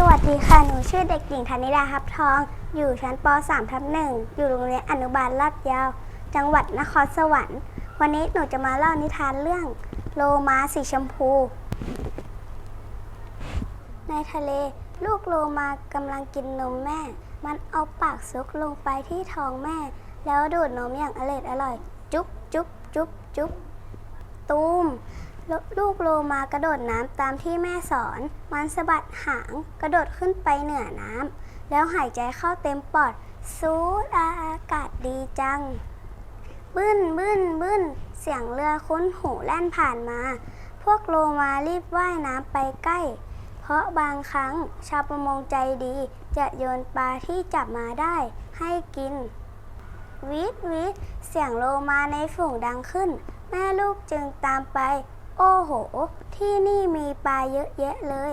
สวัสดีค่ะ หนูชื่อเด็กหญิงธนิดาฮับทอง อยู่ชั้นป .3 ทับหนึ่งอยู่โรงเรียนอนุบาลลาดยาว จังหวัดนครสวรรค์ วันนี้หนูจะมาเล่านิทานเรื่อง โลมาสีชมพู ในทะเล ลูกโลมากำลังกินนมแม่ มันเอาปากซุกลงไปที่ท้องแม่ แล้วดูดนมอย่างอร่อยอร่อย จุ๊บจุ๊บจุ๊บจุ๊บตูม ลูกโลมากระโดดน้ำตามที่แม่สอน มันสะบัดหาง กระโดดขึ้นไปเหนือน้ำแล้วหายใจเข้าเต็มปอด สูดอากาศดีจัง บึ้นบึ้นบึ้น เสียงเรือคุ้นหูแล่นผ่านมา พวกโลมารีบว่ายน้ำไปใกล้ เพราะบางครั้งชาวประมงใจดี จะโยนปลาที่จับมาได้ให้กิน วิทวิทเสียงโลมาในฝูงดังขึ้น แม่ลูกจึงตามไป โอ้โห ที่นี่มีปลาเยอะแยะเลย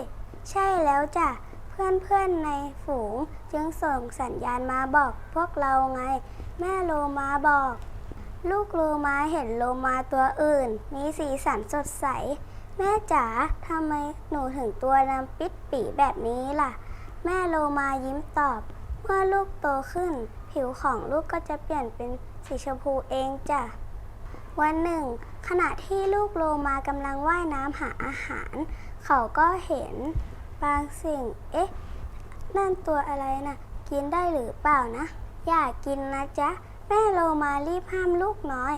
ใช่แล้วจ้ะ เพื่อนๆในฝูงจึงส่งสัญญาณมาบอกพวกเราไง แม่โลมาบอก ลูกโลมาเห็นโลมาตัวอื่น มีสีสันสดใส แม่จ๋าทำไมหนูถึงตัวดำปิดปีแบบนี้ล่ะ แม่โลมายิ้มตอบ เมื่อลูกโตขึ้น ผิวของลูกก็จะเปลี่ยนเป็นสีชมพูเองจ้ะวันหนึ่ง ขณะที่ลูกโลมากำลังว่ายน้ำหาอาหาร เขาก็เห็นบางสิ่ง เอ๊ะ นั่นตัวอะไรนะ กินได้หรือเปล่านะ อย่ากินนะจ๊ะ แม่โลมารีบห้ามลูกน้อย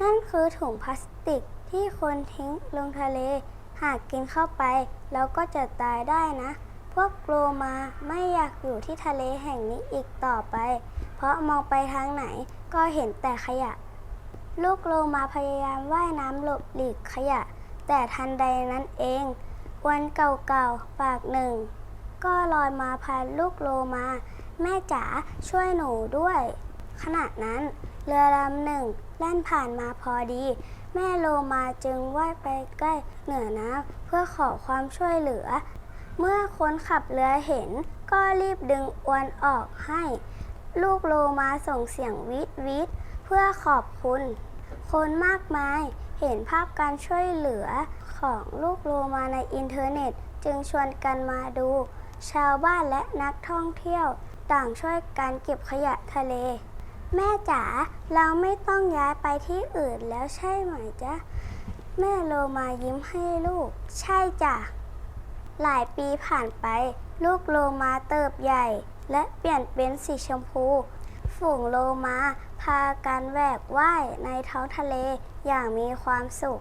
นั่นคือถุงพลาสติกที่คนทิ้งลงทะเล หากกินเข้าไป แล้วก็จะตายได้นะ พวกโลมาไม่อยากอยู่ที่ทะเลแห่งนี้อีกต่อไป เพราะมองไปทางไหนก็เห็นแต่ขยะ ลูกโลมาพยายามว่ายน้ำหลบหลีกขยะ แต่ทันใดนั้นเองอวนเก่าๆ ปากหนึ่ง ก็ลอยมาพาลูกโลมา แม่จ๋าช่วยหนูด้วย ขณะนั้นเรือลำหนึ่งแล่นผ่านมาพอดี แม่โลมาจึงว่ายไปใกล้เหนือน้ำเพื่อขอความช่วยเหลือ เมื่อคนขับเรือเห็นก็รีบดึงอวนออกให้ ลูกโลมาส่งเสียงวิดวิดเพื่อขอบคุณ คนมากมายเห็นภาพการช่วยเหลือของลูกโลมาในอินเทอร์เน็ต จึงชวนกันมาดู ชาวบ้านและนักท่องเที่ยว ต่างช่วยกันเก็บขยะทะเล แม่จ๋าเราไม่ต้องย้ายไปที่อื่นแล้วใช่ไหมจ๊ะ แม่โลมายิ้มให้ลูก ใช่จ้ะ หลายปีผ่านไป ลูกโลมาเติบใหญ่ และเปลี่ยนเป็นสีชมพู ฝูงโลมาพากันแหวกว่ายในท้องทะเลอย่างมีความสุข